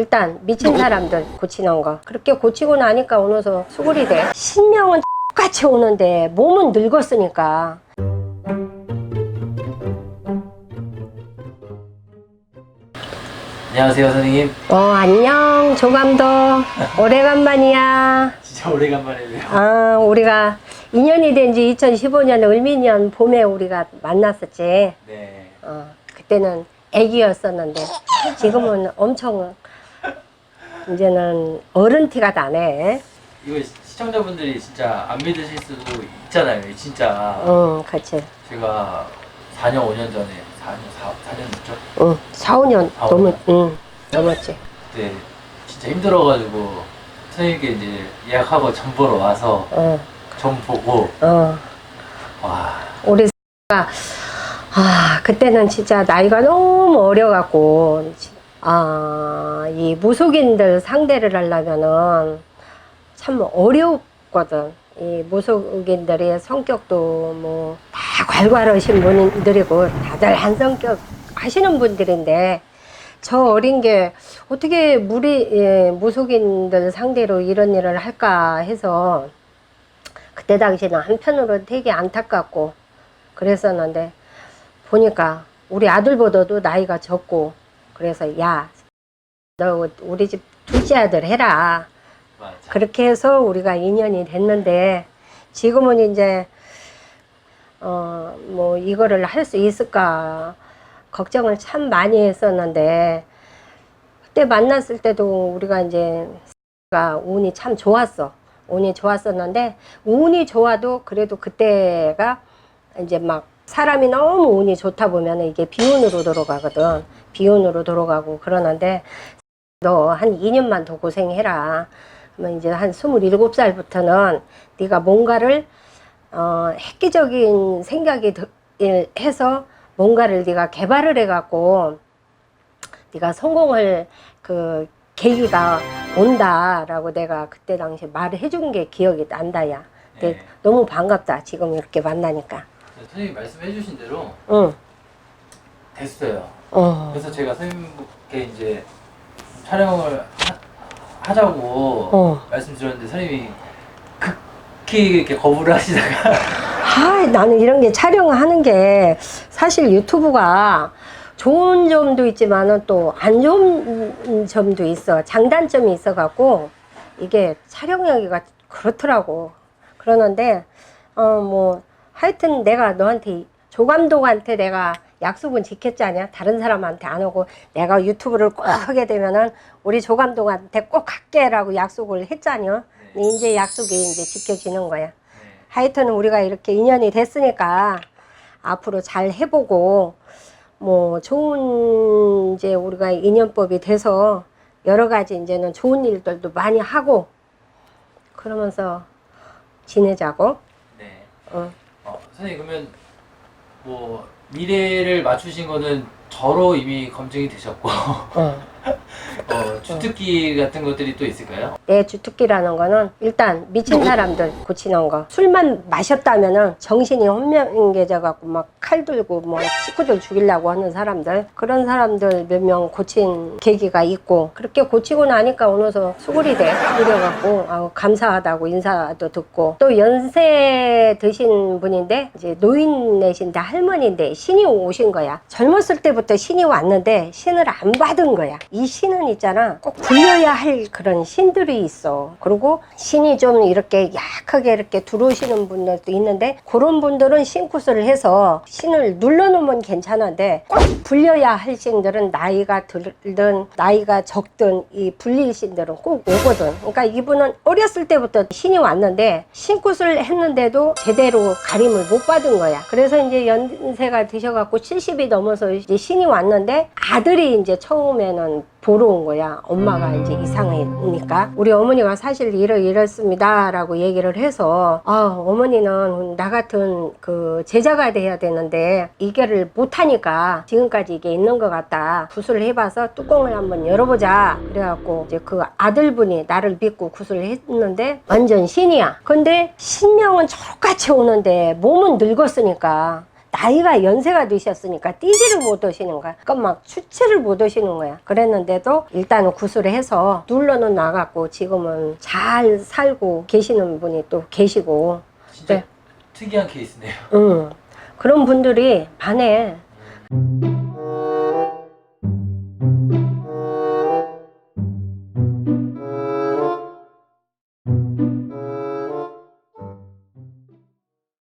일단 미친 사람들 고치는 거. 그렇게 고치고 나니까 어느서 수굴이 돼. 신명은 똑같이 오는데 몸은 늙었으니까. 안녕하세요 선생님. 어 안녕 조감독 오래간만이야. 진짜 오래간만이네요. 아 우리가 인연이 된 지 2015년 을미년 봄에 우리가 만났었지. 네. 어 그때는 애기였었는데 지금은 엄청 이제는 어른 티가 나네. 이거 시- 시청자분들이 진짜 안 믿으실 수도 있잖아요 진짜. 응 그치. 제가 4년 5년 전에 4년 4, 4년 됐죠? 응 4, 5년 아, 넘었. 응, 넘었지. 그때 진짜 힘들어가지고 선생님께 이제 예약하고 점 보러 와서 어, 점 보고. 어. 와. 우리 가 아, 그때는 진짜 나이가 너무 어려갖고, 아, 이 무속인들 상대를 하려면은 참 어려웠거든. 이 무속인들의 성격도 뭐 다 괄괄하신 분들이고 다들 한 성격 하시는 분들인데 저 어린 게 어떻게 무리, 예, 무속인들 상대로 이런 일을 할까 해서 그때 당시는 한편으로 되게 안타깝고 그랬었는데 보니까 우리 아들보다도 나이가 적고 그래서 야 너 우리 집 둘째 아들 해라. 맞아. 그렇게 해서 우리가 인연이 됐는데 지금은 이제 어 뭐 이거를 할 수 있을까 걱정을 참 많이 했었는데 그때 만났을 때도 우리가 이제 가 운이 참 좋았어. 운이 좋았었는데 운이 좋아도 그래도 그때가 이제 막 사람이 너무 운이 좋다 보면 이게 비운으로 돌아가거든 비운으로 돌아가고 그러는데 너 한 2년만 더 고생해라. 그러면 이제 한 27살부터는 네가 뭔가를 어, 획기적인 생각이 해서 뭔가를 네가 개발을 해갖고 네가 성공할 그 계기가 온다라고 내가 그때 당시 말을 해준 게 기억이 난다야. 근데 네. 너무 반갑다. 지금 이렇게 만나니까. 선생님 말씀해 주신 대로 응. 됐어요 어. 그래서 제가 선생님께 이제 촬영을 하, 자고 어. 말씀드렸는데 선생님이 극히 이렇게 거부를 하시다가 아, 나는 이런 게 촬영하는 게 사실 유튜브가 좋은 점도 있지만은 또 안 좋은 점도 있어. 장단점이 있어 갖고 이게 촬영하기가 그렇더라고. 그러는데 어 뭐 하여튼 내가 너한테 조감독한테 내가 약속은 지켰잖냐. 다른 사람한테 안 오고 내가 유튜브를 꼭 하게 되면은 우리 조감독한테 꼭 할게라고 약속을 했잖여. 근데 이제 약속이 이제 지켜지는 거야. 네. 하여튼 우리가 이렇게 인연이 됐으니까 앞으로 잘 해보고 뭐 좋은 이제 우리가 인연법이 돼서 여러 가지 이제는 좋은 일들도 많이 하고 그러면서 지내자고. 네. 어. 어, 선생님 그러면 뭐 미래를 맞추신 거는 저로 이미 검증이 되셨고 어. 어, 주특기 같은 것들이 또 있을까요? 내 주특기라는 거는 일단 미친 사람들 고치는 거. 술만 마셨다면은 정신이 혼명해져 갖고 막 칼 들고 뭐 식구들 죽이려고 하는 사람들 그런 사람들 몇 명 고친 계기가 있고 그렇게 고치고 나니까 어느서 수굴이 돼. 이래 갖고 아우 감사하다고 인사도 듣고 또 연세 드신 분인데 이제 노인네신데 할머니인데 신이 오신 거야. 젊었을 때부터 신이 왔는데 신을 안 받은 거야. 이 신은 있잖아. 꼭 불려야 할 그런 신들이 있어. 그리고 신이 좀 이렇게 약하게 이렇게 들어오시는 분들도 있는데 그런 분들은 신굿을 해서 신을 눌러놓으면 괜찮은데 꼭 불려야 할 신들은 나이가 들든 나이가 적든 이 불릴 신들은 꼭 오거든. 그러니까 이분은 어렸을 때부터 신이 왔는데 신굿을 했는데도 제대로 가림을 못 받은 거야. 그래서 이제 연세가 드셔갖고 70이 넘어서 이제 신이 왔는데 아들이 이제 처음에는 보러 온 거야. 엄마가 이제 이상하니까. 우리 어머니가 사실 이러 이렇습니다 라고 얘기를 해서 아, 어머니는 나 같은 그 제자가 돼야 되는데 이게를 못 하니까 지금까지 이게 있는 것 같다. 굿을 해봐서 뚜껑을 한번 열어보자. 그래갖고 이제 그 아들분이 나를 믿고 굿을 했는데 완전 신이야. 근데 신명은 저렇같이 오는데 몸은 늙었으니까 나이가 연세가 드셨으니까 뛰지를 못하시는 거야. 그러니까 막 수치를 못하시는 거야. 그랬는데도 일단은 구술을 해서 눌러는 나갔고 지금은 잘 살고 계시는 분이 또 계시고, 진짜 네. 특이한 케이스네요. 음, 그런 분들이 많해. 음.